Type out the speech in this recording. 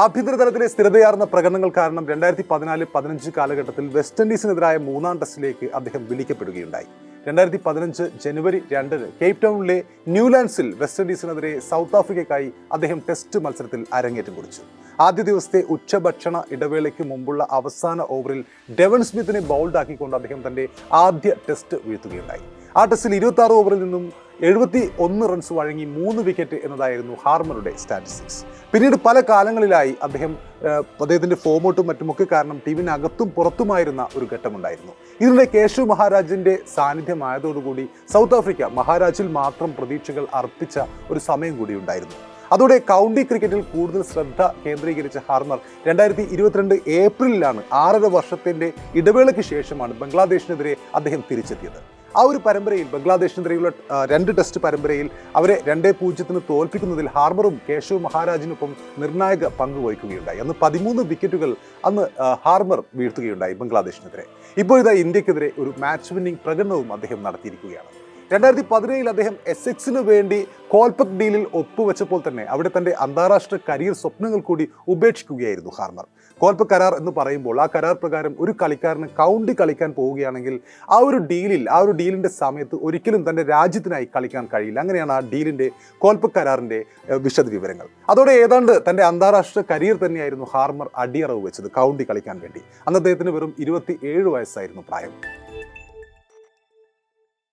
ആഭ്യന്തര തലത്തിലെ സ്ഥിരതയാർന്ന പ്രകടനങ്ങൾ കാരണം രണ്ടായിരത്തി പതിനാല് പതിനഞ്ച് കാലഘട്ടത്തിൽ വെസ്റ്റ് ഇൻഡീസിനെതിരായ മൂന്നാം ടെസ്റ്റിലേക്ക് അദ്ദേഹം വിളിക്കപ്പെടുകയുണ്ടായി. രണ്ടായിരത്തി പതിനഞ്ച് ജനുവരി രണ്ടിന് കേപ് ടൗണിലെ ന്യൂലാൻഡ്സിൽ വെസ്റ്റ് ഇൻഡീസിനെതിരെ സൗത്ത് ആഫ്രിക്കയ്ക്കായി അദ്ദേഹം ടെസ്റ്റ് മത്സരത്തിൽ അരങ്ങേറ്റം കുറിച്ചു. ആദ്യ ദിവസത്തെ ഉച്ചഭക്ഷണ ഇടവേളയ്ക്ക് മുമ്പുള്ള അവസാന ഓവറിൽ ഡെവൻ സ്മിത്തിനെ ബൗൾഡാക്കിക്കൊണ്ട് അദ്ദേഹം തന്റെ ആദ്യ ടെസ്റ്റ് വീഴ്ത്തുകയുണ്ടായി. ആ ടെസ്റ്റിൽ ഇരുപത്തി ഓവറിൽ നിന്നും എഴുപത്തി ഒന്ന് റൺസ് വഴങ്ങി മൂന്ന് വിക്കറ്റ് എന്നതായിരുന്നു ഹാർമറുടെ സ്റ്റാറ്റിസ്റ്റിക്സ് പിന്നീട് പല കാലങ്ങളിലായി അദ്ദേഹം അദ്ദേഹത്തിന്റെ ഫോമോട്ടും മറ്റുമൊക്കെ കാരണം ടീമിനകത്തും പുറത്തുമായിരുന്ന ഒരു ഘട്ടമുണ്ടായിരുന്നു. ഇതിനിടെ കേശവ് മഹാരാജിന്റെ സാന്നിധ്യമായതോടുകൂടി സൗത്ത് ആഫ്രിക്ക മഹാരാജിൽ മാത്രം പ്രതീക്ഷകൾ അർപ്പിച്ച ഒരു സമയം കൂടി ഉണ്ടായിരുന്നു. അതോടെ കൗണ്ടി ക്രിക്കറ്റിൽ കൂടുതൽ ശ്രദ്ധ കേന്ദ്രീകരിച്ച ഹാർമർ രണ്ടായിരത്തി ഇരുപത്തിരണ്ട് ഏപ്രിലിലാണ് ആറര വർഷത്തിന്റെ ഇടവേളയ്ക്ക് ശേഷമാണ് ബംഗ്ലാദേശിനെതിരെ അദ്ദേഹം തിരിച്ചെത്തിയത്. ആ ഒരു പരമ്പരയിൽ ബംഗ്ലാദേശിനെതിരെയുള്ള രണ്ട് ടെസ്റ്റ് പരമ്പരയിൽ അവരെ രണ്ടേ പൂജ്യത്തിന് തോൽപ്പിക്കുന്നതിൽ ഹാർബറും കേശവ് മഹാരാജിനൊപ്പം നിർണായക പങ്ക് വഹിക്കുകയുണ്ടായി. അന്ന് പതിമൂന്ന് വിക്കറ്റുകൾ അന്ന് ഹാർബർ വീഴ്ത്തുകയുണ്ടായി ബംഗ്ലാദേശിനെതിരെ. ഇപ്പോൾ ഇതാ ഇന്ത്യക്കെതിരെ ഒരു മാച്ച് വിന്നിംഗ് പ്രകടനവും അദ്ദേഹം നടത്തിയിരിക്കുകയാണ്. രണ്ടായിരത്തി പതിനേഴിൽ അദ്ദേഹം എസെക്സിന് വേണ്ടി കോൽപക് ഡീലിൽ ഒപ്പുവെച്ചപ്പോൾ തന്നെ അവിടെ തന്റെ അന്താരാഷ്ട്ര കരിയർ സ്വപ്നങ്ങൾ കൂടി ഉപേക്ഷിക്കുകയായിരുന്നു ഹാർമർ. കോൽപക് കരാർ എന്ന് പറയുമ്പോൾ ആ കരാർ പ്രകാരം ഒരു കളിക്കാരന് കൗണ്ടി കളിക്കാൻ പോവുകയാണെങ്കിൽ ആ ഒരു ഡീലിൽ ആ ഒരു ഡീലിന്റെ സമയത്ത് ഒരിക്കലും തന്റെ രാജ്യത്തിനായി കളിക്കാൻ കഴിയില്ല. അങ്ങനെയാണ് ആ ഡീലിന്റെ കോൽപക് കരാറിന്റെ വിശദ വിവരങ്ങൾ അതോടെ ഏതാണ്ട് തന്റെ അന്താരാഷ്ട്ര കരിയർ തന്നെയായിരുന്നു ഹാർമർ അടിയറവ് വെച്ചത് കൗണ്ടി കളിക്കാൻ വേണ്ടി. അന്ന് അദ്ദേഹത്തിന് വെറും ഇരുപത്തി വയസ്സായിരുന്നു പ്രായം.